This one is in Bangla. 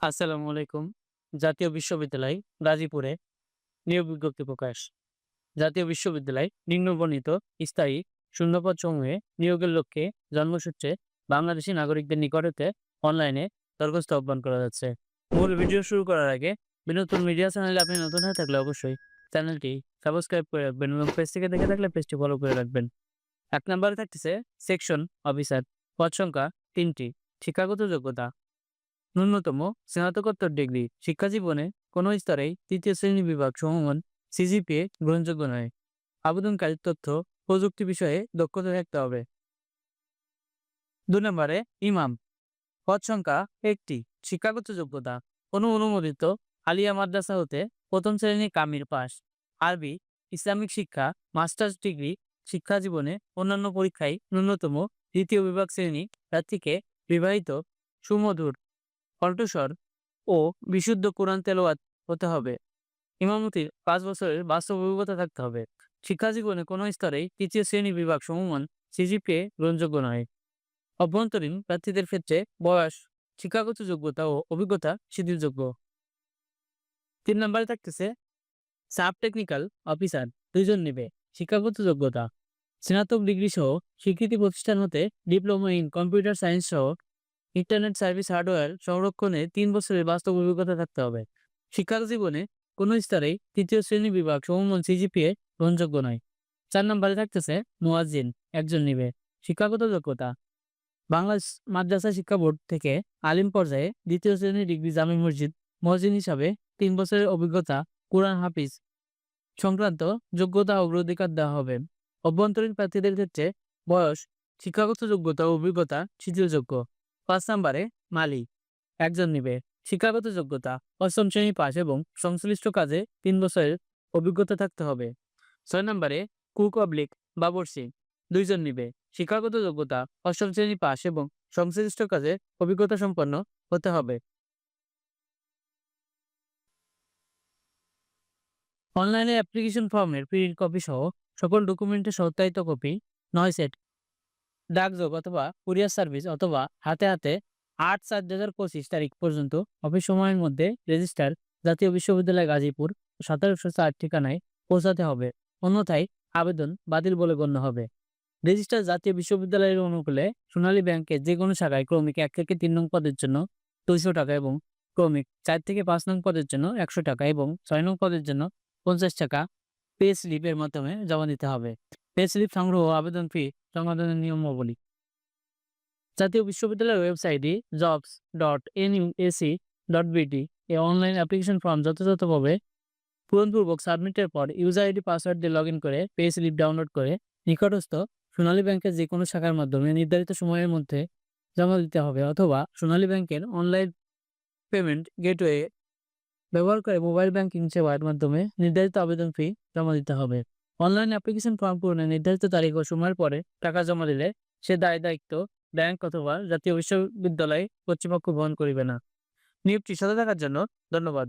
আসসালামু আলাইকুম। জাতীয় বিশ্ববিদ্যালয় গাজীপুরে নিয়োগ বিজ্ঞপ্তি প্রকাশ। জাতীয় বিশ্ববিদ্যালয় নিম্নবর্ণিত স্থায়ী শূন্যপদ সমূহে নিয়োগের লক্ষ্যে জন্মসূত্রে বাংলাদেশী নাগরিকদের নিকট হতে অনলাইনে দরখাস্ত আহ্বান করা যাচ্ছে। মূল ভিডিও শুরু করার আগে বিনোদন মিডিয়া চ্যানেলে আপনি নতুন হয়ে থাকলে অবশ্যই চ্যানেলটি সাবস্ক্রাইব করে রাখবেন এবং পেজ থেকে দেখে থাকলে পেজটি ফলো করে রাখবেন। এক নম্বরে থাকতেছে সেকশন অফিসার। পদ সংখ্যা তিনটি। শিক্ষাগত যোগ্যতা ন্যূনতম স্নাতকোত্তর ডিগ্রি শিক্ষা জীবনে কোনো স্তরেই তৃতীয় শ্রেণি বিভাগ সমমান সিজিপিএ গ্রহণযোগ্য নয়। আবেদনকারীর তথ্য প্রযুক্তি বিষয়ে দক্ষতা থাকতে হবে। দুই নম্বরে ইমাম। পদ সংখ্যা একটি। শিক্ষাগত যোগ্যতা। কোনো অনুমোদিত আলিয়া মাদ্রাসা হতে প্রথম শ্রেণি কামির পাস। আরবি, ইসলামিক শিক্ষা, মাস্টার্স ডিগ্রি শিক্ষা জীবনে অন্যান্য পরীক্ষায় ন্যূনতম দ্বিতীয় বিভাগ শ্রেণি প্রার্থীকে বিবাহিত সুমধুর। কণ্ঠস্বর ও বিশুদ্ধ কোরআন তেলাওয়াত হতে হবে। ইমামতির পাঁচ বছরের বাস্তব অভিজ্ঞতা থাকতে হবে। শিক্ষা জীবনে কোনো স্তরেই তৃতীয় শ্রেণি বিভাগ সমমান সিজিপিএ গ্রহণযোগ্য নয়। অভ্যন্তরীণ প্রার্থীদের ক্ষেত্রে বয়স, শিক্ষাগত যোগ্যতা ও অভিজ্ঞতা শিথিলযোগ্য তিন নম্বরে থাকতেছে সাব টেকনিক্যাল অফিসার, দুইজন নেবে শিক্ষাগত যোগ্যতা। স্নাতক ডিগ্রি সহ স্বীকৃতি প্রতিষ্ঠান হতে ডিপ্লোমা ইন কম্পিউটার সায়েন্স সহ ইন্টারনেট সার্ভিস হার্ডওয়্যার সংরক্ষণে তিন বছরের বাস্তব অভিজ্ঞতা থাকতে হবে। শিক্ষা জীবনে কোনো স্তরেই তৃতীয় শ্রেণি বিভাগ সমমান সিজিপিএ গ্রহণযোগ্য নয়। চার নম্বরে থাকতেছে মুয়াজ্জিন, একজন নিবে। শিক্ষাগত যোগ্যতা। বাংলাদেশ মাদ্রাসা শিক্ষা বোর্ড থেকে আলিম পর্যায়ে দ্বিতীয় শ্রেণির ডিগ্রি জামি মসজিদ মসজিদ হিসাবে তিন বছরের অভিজ্ঞতা কোরআন হাফিজ সংক্রান্ত যোগ্যতা অগ্রাধিকার দেওয়া হবে। অভ্যন্তরীণ প্রার্থীদের ক্ষেত্রে বয়স, শিক্ষাগত যোগ্যতা ও অভিজ্ঞতা শিথিলযোগ্য। পাঁচ নম্বরে মালি একজন নিবে। শিক্ষাগত যোগ্যতা, অষ্টম শ্রেণি পাস এবং সংশ্লিষ্ট কাজে তিন বছরের অভিজ্ঞতা থাকতে হবে। ছয় নম্বরে কুক অবলিক বাবরসি দুইজন নিবে। শিক্ষাগত যোগ্যতা, অষ্টম শ্রেণি পাস এবং সংশ্লিষ্ট কাজে অভিজ্ঞতা সম্পন্ন হতে হবে। অনলাইনে অ্যাপ্লিকেশন ফর্মের প্রিন্ট কপি সহ সকল ডকুমেন্টের সত্যায়িত কপি, নয় সেট ডাকযোগ অথবা কুরিয়ার সার্ভিস অথবা হাতে হাতে আট সাত দু হাজার পঁচিশ তারিখ পর্যন্ত অফিস সময়ের মধ্যে রেজিস্টার জাতীয় বিশ্ববিদ্যালয় গাজীপুর সতেরোশো চার ঠিকানায় পৌঁছাতে হবে। অন্যথায় আবেদন বাতিল বলে গণ্য হবে। রেজিস্টার জাতীয় বিশ্ববিদ্যালয়ের অনুকূলে সোনালী ব্যাংকের যে কোনো শাখায় ক্রমিক এক থেকে তিন নং পদের জন্য দুইশো টাকা এবং ক্রমিক চার থেকে পাঁচ নং পদের জন্য একশো টাকা এবং ছয় নং পদের জন্য পঞ্চাশ টাকা পে স্লিপের মাধ্যমে জমা দিতে হবে। পে স্লিপ সংগ্রহ আবেদন ফি সমাধানের নিয়মাবলী। জাতীয় বিশ্ববিদ্যালয়ের ওয়েবসাইটে jobs dot N NUAC dot BT এ অনলাইন অ্যাপ্লিকেশন ফর্ম যথাযথভাবে পূরণপূর্বক সাবমিটের পর ইউজার আইডি, পাসওয়ার্ড দিয়ে লগ ইন করে পে স্লিপ ডাউনলোড করে নিকটস্থ সোনালী ব্যাংকের যে কোনো শাখার মাধ্যমে নির্ধারিত সময়ের মধ্যে জমা দিতে হবে অথবা সোনালী ব্যাংকের অনলাইন পেমেন্ট গেটওয়ে ব্যবহার করে মোবাইল ব্যাংকিং সেবার মাধ্যমে নির্ধারিত আবেদন ফি জমা দিতে হবে। অনলাইন অ্যাপ্লিকেশন ফর্ম পূরণে নির্ধারিত তারিখ ও সময়ের পরে টাকা জমা দিলে সে দায় দায়িত্ব, ব্যাংক অথবা জাতীয় বিশ্ববিদ্যালয় কর্তৃপক্ষ বহন করিবে না। নিয়োগটি সাথে থাকার জন্য ধন্যবাদ।